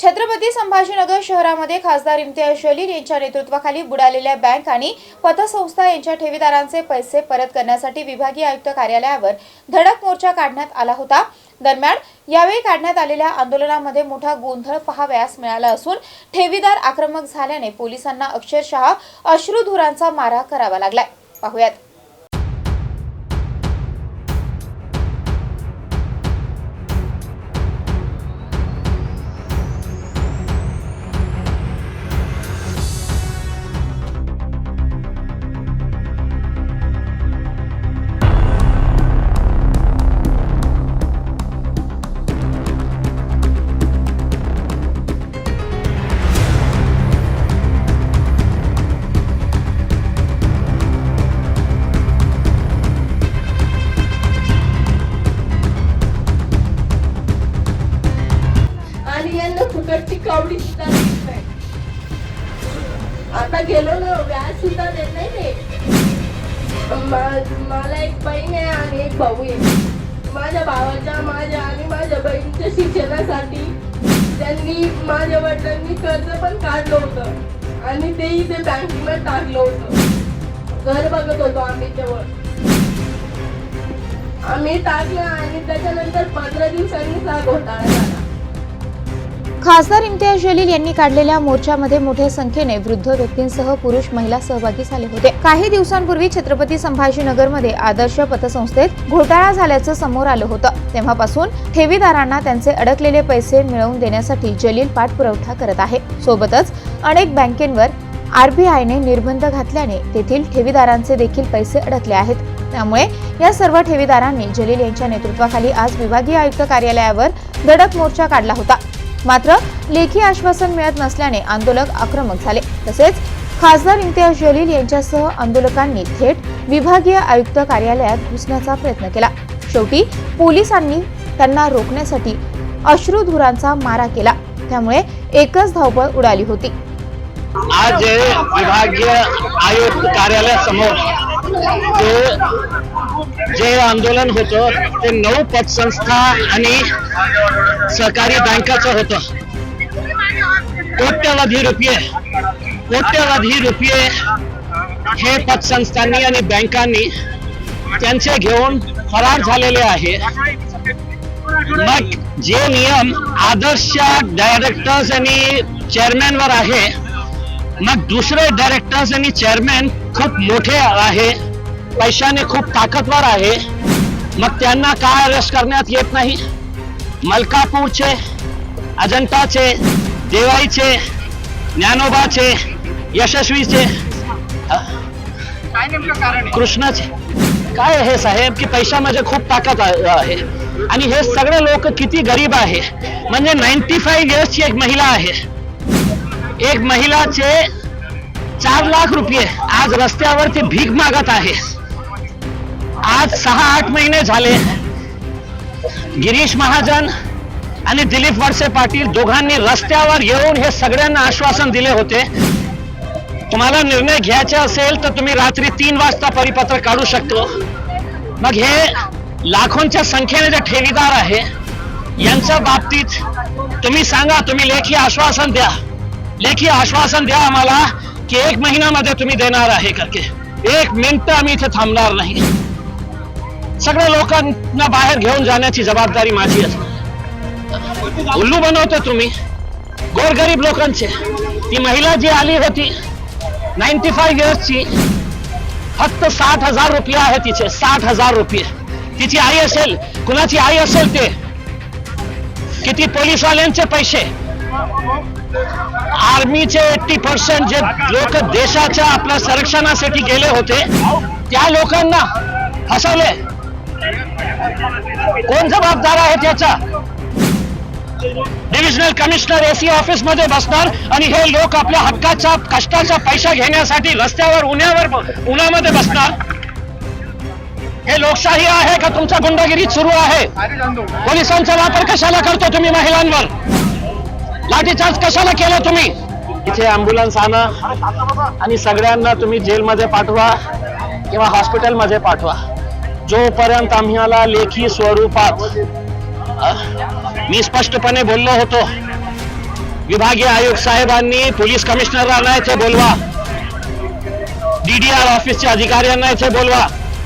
छत्रपती संभाजीनगर शहरामध्ये खासदार इम्तियाज जलील यांच्या नेतृत्वाखाली बुडालेल्या बँक आणि पतसंस्था यांच्या ठेवीदारांचे पैसे परत करण्यासाठी विभागीय आयुक्त कार्यालयावर धडक मोर्चा काढण्यात आला होता. दरम्यान यावेळी काढण्यात आलेल्या आंदोलनामध्ये मोठा गोंधळ पहावयास मिळाला असून ठेवीदार आक्रमक झाल्याने पोलिसांना अक्षरशः अश्रुधुरांचा मारा करावा लागलाय. पाहुयात. फुकटची सुद्धा देत नाही आता गेलो ना व्याज सुद्धा देत नाही ते. मला एक बहीण आहे आणि एक भाऊ आहे. माझ्या भावाच्या माझ्या आणि माझ्या बहिणीच्या शिक्षणासाठी त्यांनी माझ्या वडिलांनी कर्ज पण काढलं होतं. आणि तेही ते बँकेमध्ये टाकलं होतं. घर बघत होतो आम्ही जवळ आम्ही टाकलं आणि त्याच्यानंतर पंधरा दिवसांनी हा घोटाळा झाला. खासदार इम्तियाज जलील यांनी काढलेल्या मोर्चामध्ये मोठ्या संख्येने वृद्ध व्यक्तींसह पुरुष महिला सहभागी झाले होते. काही दिवसांपूर्वी छत्रपती संभाजीनगरमध्ये आदर्श पतसंस्थेत घोटाळा झाल्याचं समोर आलं होतं. तेव्हापासून ठेवीदारांना त्यांचे अडकलेले पैसे मिळवून देण्यासाठी जलील पाठपुरवठा करत आहे. सोबतच अनेक बँकेंवर आरबीआयने निर्बंध घातल्याने तेथील ठेवीदारांचे देखील पैसे अडकले आहेत. त्यामुळे या सर्व ठेवीदारांनी जलील यांच्या नेतृत्वाखाली आज विभागीय आयुक्त कार्यालयावर धडक मोर्चा काढला होता. मात्र लेखी आश्वासन मिळत नसल्याने आंदोलक आक्रमक झाले. तसेच खासदार इम्तियाज जलील यांच्यासह आंदोलकांनी थेट विभागीय आयुक्त कार्यालयात घुसण्याचा प्रयत्न केला. शेवटी पोलिसांनी त्यांना रोखण्यासाठी अश्रुधुरांचा मारा केला. त्यामुळे एकच धावपळ उडाली होती. आज विभागीय आयुक्त कार्यालयासमोर जे जे आंदोलन होतं ते नऊ पतसंस्था आणि सहकारी बँकाचं होतं. कोट्यवधी रुपये कोट्यवधी रुपये हे पतसंस्थांनी आणि बँकांनी त्यांचे घेऊन फरार झालेले आहे. मग जे नियम आदर्श डायरेक्टर्स आणि चेअरमॅनवर आहे मग दुसरे डायरेक्टर्स आणि चेअरमॅन खूप मोठे आहे. पैशाने खूप ताकदवर आहे. मग त्यांना काय अरेस्ट करण्यात येत नाही? मलकापूरचे अजंताचे देवाईचे ज्ञानोबाचे यशस्वीचे कृष्णाचे. काय आहे साहेब? की पैशामध्ये खूप ताकद आहे आणि हे सगळे लोक किती गरीब आहे. म्हणजे नाईन्टी फाईव्ह इयर्सची एक महिला आहे. एक महिलाचे चार लाख रुपये आज रस्त्यावरती भीक मागत आहे. आज सहा आठ महिने झाले. गिरीश महाजन आणि दिलीप वडसे पाटील दोघांनी रस्त्यावर येऊन हे सगळ्यांना आश्वासन दिले होते. तुम्हाला निर्णय घ्यायचे असेल तर तुम्ही रात्री तीन वाजता परिपत्र काढू शकतो. मग हे लाखोंच्या संख्येने जे ठेवीदार आहे यांच्या बाबतीत तुम्ही सांगा तुम्ही लेखी आश्वासन द्या. लेखी आश्वासन द्या आम्हाला की एक महिन्यामध्ये तुम्ही देणार आहे करके एक मिनिट आम्ही इथे थांबणार नाही. सगळ्या लोकांना बाहेर घेऊन जाण्याची जबाबदारी माझी आहे. उल्लू बनवतो तुम्ही. गोरगरीब लोकांचे. ती महिला जी आली होती नाईन्टी फाईव्ह इयर्सची फक्त साठ हजार रुपये आहे तिचे साठ हजार रुपये. तिची आई असेल कुणाची आई असेल ते? किती पोलीसवाल्यांचे पैसे? आर्मीचे एट्टी पर्सेंट जे लोक देशाच्या आपल्या संरक्षणासाठी गेले होते त्या लोकांना फसवले. कोण जबाबदार आहे त्याचा? डिव्हिजनल कमिशनर एसी ऑफिसमध्ये बसणार आणि हे लोक आपल्या हक्काचा कष्टाचा पैसा घेण्यासाठी रस्त्यावर उन्हावर उन्हामध्ये बसणार. हे लोकशाही आहे का तुमचा गुंडगिरी सुरू आहे? पोलिसांचा वापर कशाला करतो तुम्ही महिलांवर? लाठीचार्ज कशाला केला तुम्ही? इथे अँब्युलन्स आणा आणि सगळ्यांना तुम्ही जेलमध्ये पाठवा किंवा हॉस्पिटलमध्ये पाठवा. जोपर्यंत आम्हाला लेखी स्वरूपात मी स्पष्टपणे बोललो होतो. विभागीय आयोग साहेबांनी पोलीस कमिशनरांना इथे बोलवा. डीडीआर ऑफिसच्या अधिकाऱ्यांना इथे बोलवा.